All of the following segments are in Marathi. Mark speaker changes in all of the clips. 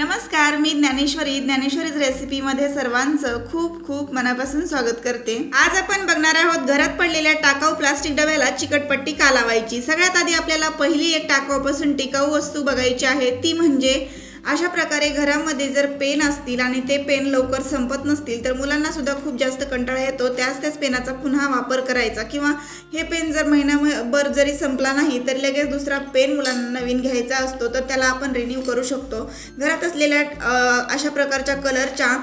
Speaker 1: नमस्कार मी ज्ञानेश्वरी. ज्ञानेश्वरीज रेसिपीमध्ये सर्वांचं खूप खूप मनापासून स्वागत करते. आज आपण बघणार आहोत घरात पडलेल्या टाकाऊ प्लास्टिक डब्याला चिकटपट्टी का लावायची? सगळ्यात आधी आपल्याला पहिली एक टाकाऊपासून टिकाऊ वस्तू बघायची आहे. ती म्हणजे अशा प्रकारे घरामध्ये जर पेन असतील आणि ते पेन लवकर संपत नसतील तर मुलांना सुद्धा खूप जास्त कंटाळा येतो. त्याच त्याच पेनाचा पुन्हा वापर करायचा. किंवा हे पेन जर महिनाभर जरी संपला नाही तर लगेच दुसरा पेन मुलांना नवीन घ्यायचा असतो तर त्याला आपण रिन्यू करू शकतो. घरात असलेल्या अशा प्रकारच्या कलरच्या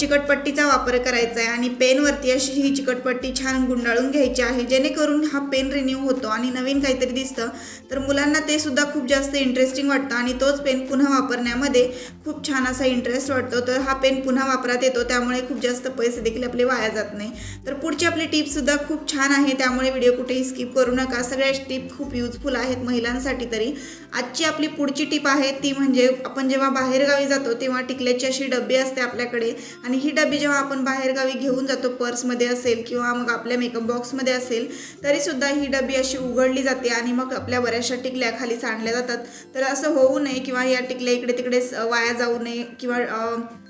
Speaker 1: चिकटपट्टीचा वापर करायचा आहे आणि पेनवरती अशी ही चिकटपट्टी छान गुंडाळून घ्यायची आहे जेणेकरून हा पेन रिन्यू होतो आणि नवीन काहीतरी दिसतं. तर मुलांना ते सुद्धा खूप जास्त इंटरेस्टिंग वाटतं आणि तोच पेन पुन्हा वापरण्यामध्ये खूप छान असा इंटरेस्ट वाटतो. तर हा पेन पुन्हा वापरात येतो त्यामुळे खूप जास्त पैसे देखील आपले वाया जात नाही. तर पुढची आपली टिपसुद्धा खूप छान आहे त्यामुळे व्हिडिओ कुठेही स्किप करू नका. सगळ्या टिप खूप युजफुल आहेत महिलांसाठी तरी. आजची आपली पुढची टिप आहे ती म्हणजे आपण जेव्हा बाहेरगावी जातो तेव्हा टिकल्याची अशी डबी असते आपल्याकडे. आणि ही डबी जेव्हा आपण बाहेरगावी घेऊन जातो पर्समध्ये असेल किंवा मग आपल्या मेकअप बॉक्समध्ये असेल तरीसुद्धा ही डबी अशी उघडली जाते आणि मग आपल्या बऱ्याचशा टिकल्या खाली सांडल्या जातात. तर असं होऊ नये किंवा या टिकल्या इकडे तिकडे वाया जाऊ नये किंवा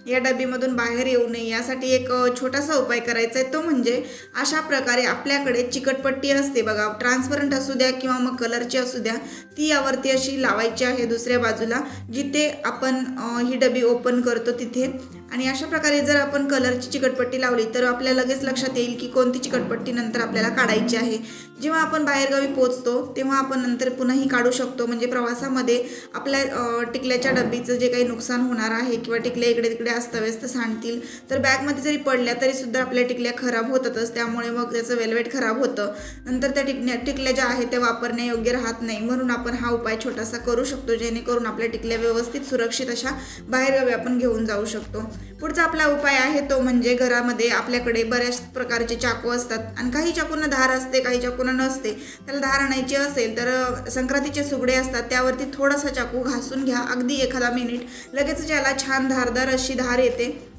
Speaker 1: या डबीमधून बाहेर येऊ नये यासाठी एक छोटासा उपाय करायचा आहे. तो म्हणजे अशा प्रकारे आपल्याकडे चिकटपट्टी असते बघा. ट्रान्सपरंट असू द्या किंवा मग कलरची असू द्या ती यावरती अशी लावायची आहे दुसऱ्या बाजूला जिथे आपण ही डबी ओपन करतो तिथे. आणि अशा प्रकारे जर आपण कलरची चिकटपट्टी लावली तर आपल्या लगेच लक्षात येईल की कोणती चिकटपट्टी नंतर आपल्याला काढायची आहे. जेव्हा आपण बाहेरगावी पोचतो तेव्हा आपण नंतर पुन्हाही काढू शकतो. म्हणजे प्रवासामध्ये आपल्या टिकल्याच्या डब्बीचं जे काही नुकसान होणार आहे किंवा टिकल्या इकडे तिकडे अस्ताव्यस्त सांडतील तर बॅगमध्ये जरी पडल्या तरी सुद्धा आपल्या टिकल्या खराब होतातच. त्यामुळे मग त्याचं वेलवेट खराब होतं. नंतर त्या टिकण्या टिकल्या ज्या आहेत त्या वापरणे योग्य राहत नाही. म्हणून आपण हा उपाय छोटासा करू शकतो जेणेकरून आपल्या टिकल्या व्यवस्थित सुरक्षित अशा बाहेरगावी आपण घेऊन जाऊ शकतो. पुढचा आपला उपाय आहे तो म्हणजे घरामध्ये आपल्याकडे बऱ्याच प्रकारचे चाकू असतात. आणि काही चाकूंना धार असते काही चाकूंना नसते. त्याला धार आणायची असेल तर संक्रांतीचे सुगडे असतात. त्यावरती थोडासा चाकू घासून घ्या. अगदी एखादा मिनिट. लगेच ज्याला छान धारदार अशी धार येते.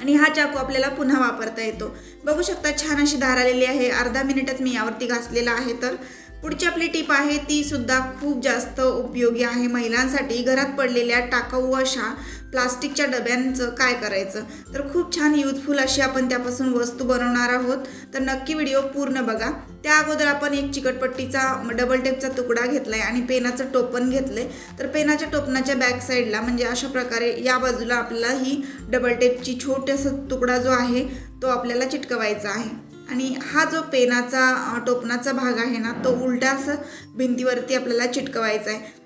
Speaker 1: आणि हा चाकू आपल्याला पुन्हा वापरता येतो. बघू शकता छान अशी धार आलेली आहे. अर्धा मिनिटच मी यावरती घासलेला आहे तर. पुढची आपली टीप आहे ती सुद्धा खूप जास्त उपयोगी आहे महिलांसाठी. घरात पडलेल्या टाकाऊ अशा प्लास्टिकच्या डब्यांचं काय करायचं? तर खूप छान युजफुल अशी आपण त्यापासून वस्तू बनवणार आहोत. तर नक्की व्हिडिओ पूर्ण बघा. त्या अगोदर आपण एक चिकटपट्टीचा डबल टेपचा तुकडा घेतलाय आणि पेनाचं टोपण घेतलंय. तर पेनाच्या टोपणाच्या बॅक साईडला म्हणजे अशा प्रकारे या बाजूला आपल्याला ही डबल टेपची छोटासा तुकडा जो आहे तो आपल्याला चिटकवायचा आहे. आणि हा जो पेनाचा टोपनाचा टोपणाचा भाग आहे ना तो उलटा असं भिंतीवरती आपल्याला चिटकवायचा आहे.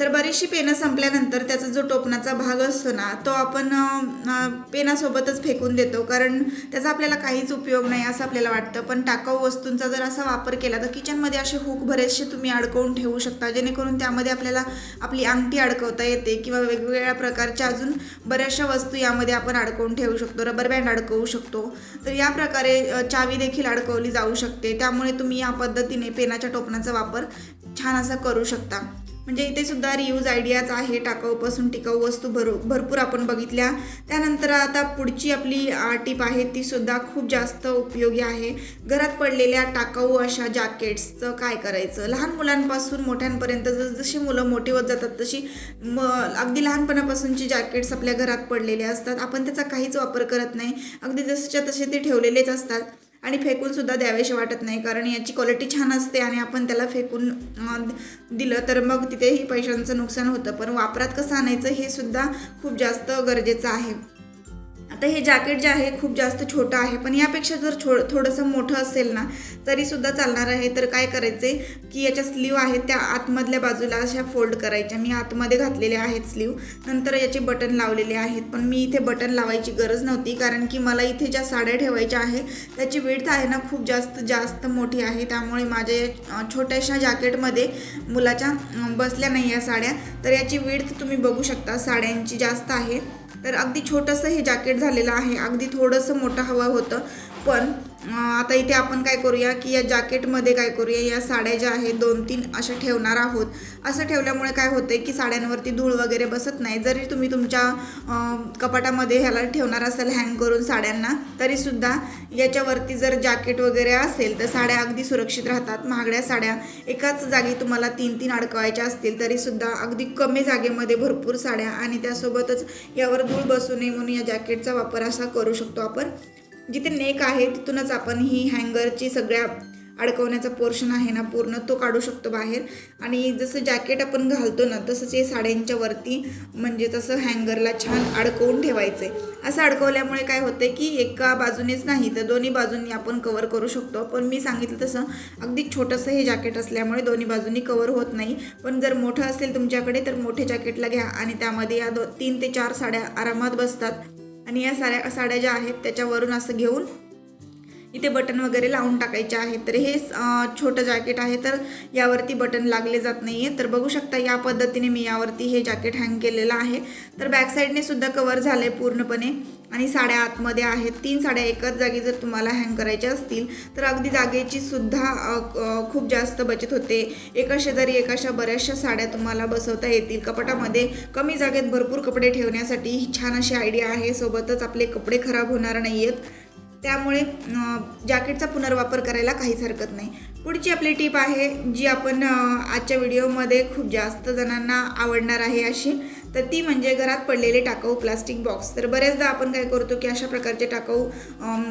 Speaker 1: तर बरीचशी पेनं संपल्यानंतर त्याचा जो टोपणाचा भाग असतो ना तो आपण पेनासोबतच फेकून देतो. कारण त्याचा आपल्याला काहीच उपयोग नाही असं आपल्याला वाटतं. पण टाकाऊ वस्तूंचा जर असा वापर केला तर किचनमध्ये असे हुक बरेचसे तुम्ही अडकवून ठेवू शकता. जेणेकरून त्यामध्ये आपल्याला आपली अंगठी अडकवता येते किंवा वेगवेगळ्या प्रकारच्या अजून बऱ्याचशा वस्तू यामध्ये आपण अडकवून ठेवू शकतो. रबर बँड अडकवू शकतो. तर या प्रकारे चावी देखील अडकवली जाऊ शकते. त्यामुळे तुम्ही या पद्धतीने पेनाच्या टोपणाचा वापर छान असा करू शकता. म्हणजे इथे सुद्धा रियूज आयडियाज आहे टाकाऊपासून टिकाऊ वस्तू भर भरपूर आपण बघितल्या. त्यानंतर आता पुढची आपली टीप आहे ती सुद्धा खूप जास्त उपयोगी आहे. घरात पडलेल्या टाकाऊ अशा जॅकेट्सचं काय करायचं? लहान मुलांपासून मोठ्यांपर्यंत जशी मुलं मोठी होत जातात तशी म अगदी लहानपणापासूनची जॅकेट्स आपल्या घरात पडलेले असतात. आपण त्याचा काहीच वापर करत नाही. अगदी जसंच्या तसे ते ठेवलेलेच असतात. आणि फेकूनसुद्धा द्यावेसे वाटत नाही कारण याची क्वालिटी छान असते आणि आपण त्याला फेकून दिलं तर मग तिथेही पैशांचं नुकसान होतं. पण वापरात कसं आणायचं हे सुद्धा खूप जास्त गरजेचं आहे. आता हे जॅकेट जे आहे खूप जास्त छोटं आहे पण यापेक्षा जर छो थोडंसं मोठं असेल ना तरीसुद्धा चालणार आहे. तर काय करायचे की याच्या स्लीव आहेत त्या आतमधल्या बाजूला अशा फोल्ड करायच्या. मी आतमध्ये घातलेल्या आहेत स्लीव नंतर याचे बटन लावलेले आहेत. पण मी इथे बटन लावायची गरज नव्हती कारण की मला इथे ज्या साड्या ठेवायच्या आहे त्याची विड्थ आहे ना खूप जास्त जास्त मोठी आहे. त्यामुळे माझ्या छोट्याशा जॅकेटमध्ये मुलाच्या बसल्या नाही या साड्या. तर याची विड्थ तुम्ही बघू शकता साड्यांची जास्त आहे. तर अगदी छोटंसं हे जॅकेट झालेलं आहे. अगदी थोडंसं मोठं हवं होतं. पण आता इथे आपण काय करूया की या जॅकेटमध्ये काय करूया या साड्या ज्या आहेत दोन तीन अशा ठेवणार आहोत. असं ठेवल्यामुळे काय होतंय की साड्यांवरती धूळ वगैरे बसत नाही. जरी तुम्ही तुमच्या कपाटामध्ये ह्याला ठेवणार असाल हँग करून साड्यांना तरीसुद्धा याच्यावरती जर जॅकेट वगैरे असेल तर साड्या अगदी सुरक्षित राहतात. महागड्या साड्या एकाच जागी तुम्हाला तीन तीन अडकवायच्या असतील तरीसुद्धा अगदी कमी जागेमध्ये भरपूर साड्या आणि त्यासोबतच यावर धूळ बसू नये म्हणून या जॅकेटचा वापर असा करू शकतो आपण. जिथे नेक आहे तिथूनच आपण ही हँगरची सगळ्या अडकवण्याचा पोर्शन आहे ना पूर्ण तो काढू शकतो बाहेर. आणि जसं जॅकेट आपण घालतो ना तसंच हे साड्यांच्या वरती म्हणजे तसं हँगरला छान अडकवून ठेवायचं. आहे असं अडकवल्यामुळे काय होतं की एका बाजूनेच नाही तर दोन्ही बाजूंनी आपण कवर करू शकतो. पण मी सांगितलं तसं अगदी छोटंसं हे जॅकेट असल्यामुळे दोन्ही बाजूंनी कवर होत नाही. पण जर मोठं असेल तुमच्याकडे तर मोठे जॅकेटला घ्या. आणि त्यामध्ये या दो तीन ते चार साड्या आरामात बसतात. आणि या साऱ्या साड्या ज्या आहेत त्याच्यावरून असं घेऊन इथे बटन वगैरे लावून टाकायचे आहेत. तर हे छोटं जॅकेट आहे तर यावरती बटन लागले जात नाही आहे तर बघू शकता या पद्धतीने मी यावरती हे जॅकेट हँग केलेलं आहे. तर बॅक साईडने सुद्धा कवर झालं आहे पूर्णपणे. आणि साड्या आतमध्ये आहेत. तीन साड्या एकाच जागी जर तुम्हाला हँग करायच्या असतील तर अगदी जागेची सुद्धा खूप जास्त बचत होते. एका शेजारी एकाशा बऱ्याचशा साड्या तुम्हाला बसवता येतील. कपाटामध्ये कमी जागेत भरपूर कपडे ठेवण्यासाठी ही छान अशी आयडिया आहे. सोबतच आपले कपडे खराब होणार नाही आहेत त्यामुळे जॅकेटचा पुनर्वापर करायला काहीच हरकत नाही. पुढची आपली टीप आहे जी आपण आजच्या व्हिडिओमध्ये खूप जास्त जणांना आवडणार आहे अशी तर ती म्हणजे घरात पडलेले टाकाऊ प्लास्टिक बॉक्स तर बऱ्याचदा आपण काय करतो की अशा प्रकारचे टाकाऊ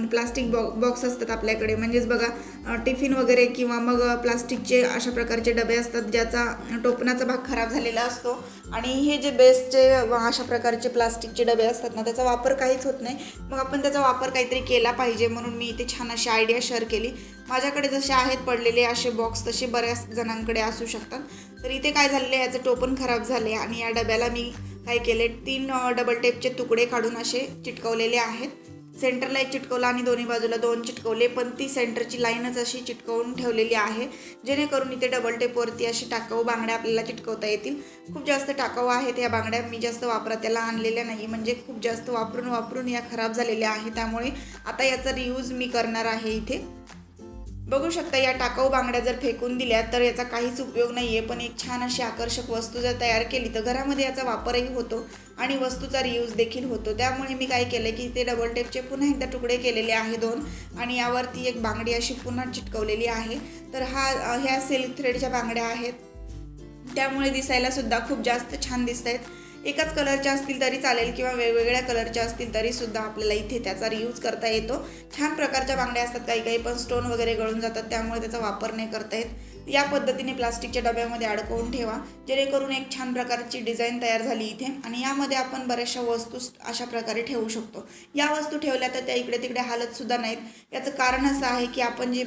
Speaker 1: प्लास्टिक बॉ बॉक्स असतात आपल्याकडे. म्हणजेच बघा टिफिन वगैरे किंवा मग प्लास्टिकचे अशा प्रकारचे डबे असतात ज्याचा टोपणाचा भाग खराब झालेला असतो. आणि हे जे बेस्टचे अशा प्रकारचे प्लास्टिकचे डबे असतात ना त्याचा वापर काहीच होत नाही. मग आपण त्याचा वापर काहीतरी केला पाहिजे म्हणून मी इथे छान अशी आयडिया शेअर केली. माझ्याकडे जसे आहेत पडलेले असे बॉक्स तसे बऱ्याच जणांकडे असू शकतात. तर इथे काय झालेलं आहे याचं टोपण खराब झाले आणि या डब्याला मी काय केले तीन डबल टेपचे तुकडे काढून असे चिटकवलेले आहेत. सेंटरला एक चिटकवला आणि दोन्ही बाजूला दोन चिटकवले पण ती सेंटरची लाईनच अशी चिटकवून ठेवलेली आहे. जेणेकरून इथे डबल टेपवरती अशी टाकाऊ बांगड्या आपल्याला चिटकवता येतील. खूप जास्त टाकाऊ आहेत या बांगड्या मी जास्त वापरात त्याला आणलेल्या नाही म्हणजे खूप जास्त वापरून वापरून या खराब झालेल्या आहे त्यामुळे आता याचा रियूज मी करणार आहे इथे. बघू शकता या टाकाऊ बांगड्या जर फेकून दिल्या तर याचा काहीच उपयोग नाही आहे पण एक छान अशी आकर्षक वस्तू जर तयार केली तर घरामध्ये याचा वापरही होतो आणि वस्तूचा रियूज देखील होतो. त्यामुळे मी काय केलं की ते डबल टेपचे पुन्हा एकदा तुकडे केलेले आहे दोन आणि यावरती एक बांगडी अशी पुन्हा चिटकवलेली आहे. तर हा ह्या सिल्क थ्रेडच्या बांगड्या आहेत. त्यामुळे दिसायला सुद्धा खूप जास्त छान दिसत आहेत एकाच कलरच्या असतील तरी चालेल किंवा वेगवेगळ्या कलरच्या असतील तरी सुद्धा आपल्याला इथे त्याचा रियूज करता येतो. छान प्रकारच्या बांगड्या असतात काही काही पण स्टोन वगैरे गळून जातात त्यामुळे त्याचा वापर नाही करता येत. या पद्धतीने प्लास्टिकच्या डब्यामध्ये अडकवून ठेवा. जेणेकरून एक छान प्रकारची डिझाईन तयार झाली इथे. आणि यामध्ये आपण बऱ्याचशा वस्तू अशा प्रकारे ठेवू शकतो. या वस्तू ठेवल्या तर त्या इकडे तिकडे हालतसुद्धा नाहीत. याचं कारण असं आहे की आपण जे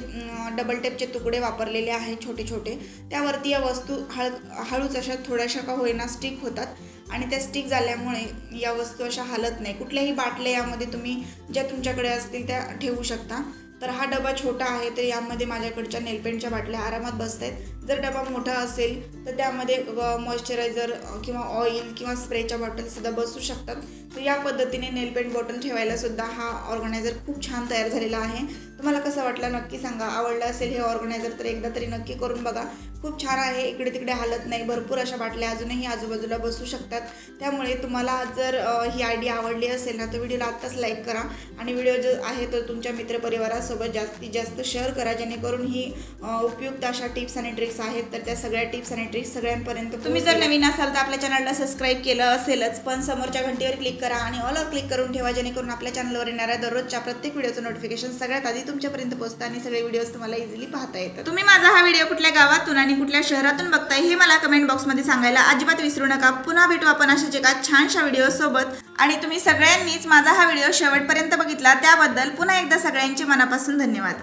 Speaker 1: डबल टेपचे तुकडे वापरलेले आहे छोटे छोटे त्यावरती या वस्तू हळ हळूच अशा थोड्याशा का होईना स्टिक होतात. आणि त्या स्टिक झाल्यामुळे या वस्तू अशा हालत नाही. कुठल्याही बाटल्या यामध्ये तुम्ही ज्या तुमच्याकडे असतील त्या ठेवू शकता. तर हा डबा छोटा आहे तर यामध्ये माझ्याकडच्या नेलपेंटच्या बाटल्या आरामात बसत आहेत जर डबा मोठा असेल तर त्यामध्ये मॉइश्चरायझर किंवा ऑइल किंवा स्प्रेच्या बॉटलसुद्धा बसू शकतात. तर या पद्धतीने नेलपेंट बॉटल ठेवायला सुद्धा हा ऑर्गनायझर खूप छान तयार झालेला आहे. तुम्हाला कसं वाटलं? नक्की सांगा. आवडलं असेल हे ऑर्गनायझर तर एकदा तरी नक्की करून बघा. खूप छान आहे. इकडे तिकडे हालत नाही. भरपूर अशा बाटल्या अजूनही आजूबाजूला बसू शकतात. त्यामुळे तुम्हाला जर ही आयडिया आवडली असेल ना तर व्हिडिओला आत्ताच लाईक करा. आणि व्हिडिओ जो आहे तो तुमच्या मित्रपरिवारासोबत जास्तीत जास्त शेअर करा. जेणेकरून ही उपयुक्त अशा टिप्स आणि ट्रिक्स आहेत. तर त्या सगळ्या टिप्स आणि ट्रिक्स सगळ्यांपर्यंत तुम्ही जर नवीन असाल तर आपल्या चॅनलला सबस्क्राईब केलं असेलच पण समोरच्या घंटीवर क्लिक करा आणि ऑलवर क्लिक करून ठेवा. जेणेकरून आपल्या चॅनलवर येणाऱ्या दररोजच्या प्रत्येक व्हिडिओचं नोटिफिकेशन सगळ्यात आधी तुमच्यापर्यंत पोहोचतं आणि सगळे व्हिडिओज तुम्हाला इझिली पाहता येतात. तुम्ही माझा हा व्हिडिओ कुठल्या गावातून आणि कुठल्या शहरातून बघताय हे मला कमेंट बॉक्समध्ये सांगायला अजिबात विसरू नका. पुन्हा भेटू आपण अशाच एका छानशा व्हिडिओ सोबत. आणि तुम्ही सगळ्यांनीच माझा हा व्हिडिओ शेवटपर्यंत बघितला त्याबद्दल पुन्हा एकदा सगळ्यांचे मनापासून धन्यवाद.